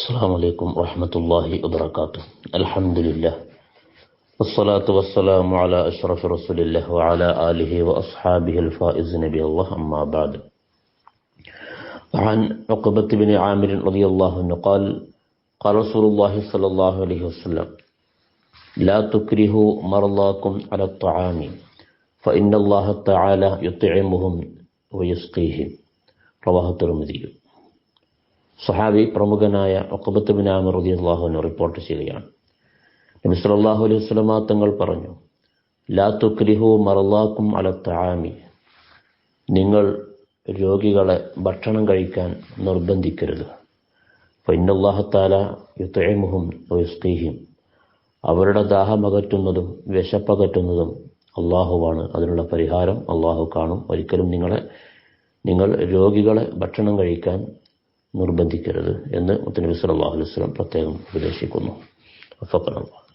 السلام عليكم ورحمة الله وبركاته. الحمد لله. والصلاة والسلام على أشرف رسول الله وعلى آله وأصحابه الفائز نبي الله. أما بعد. وعن عقبة بن عامر رضي الله عنه قال قال رسول الله صلى الله عليه وسلم لا تكرهوا مرضاكم على الطعام فإن الله تعالى يطعمهم ويسقيهم. رواه الترمذي. സഹാബി പ്രമുഖനായ ഒക്കബത്ത് ബിൻ ആമിർ റതി അള്ളാഹുവിന് റിപ്പോർട്ട് ചെയ്യുകയാണ്. നബി സല്ലല്ലാഹു അലൈഹി വസല്ലമ തങ്ങൾ പറഞ്ഞു ലാ തുക്രിഹു മറല്ലാക്കും അലത്താമി നിങ്ങൾ രോഗികളെ ഭക്ഷണം കഴിക്കാൻ നിർബന്ധിക്കരുത്. ഫൈനല്ലാഹത്താല യുത്തേമുഹും വയുസ്തീഹിം അവരുടെ ദാഹമകറ്റുന്നതും വിശപ്പകറ്റുന്നതും അള്ളാഹുവാണ് അതിനുള്ള പരിഹാരം അള്ളാഹു കാണും. ഒരിക്കലും നിങ്ങളെ നിങ്ങൾ രോഗികളെ ഭക്ഷണം കഴിക്കാൻ നിർബന്ധിക്കരുത് എന്ന് മുത്തനബി സല്ലല്ലാഹു അലൈഹി പ്രത്യേകം ഉപദേശിക്കുന്നു. ഫഖറല്ലാഹ്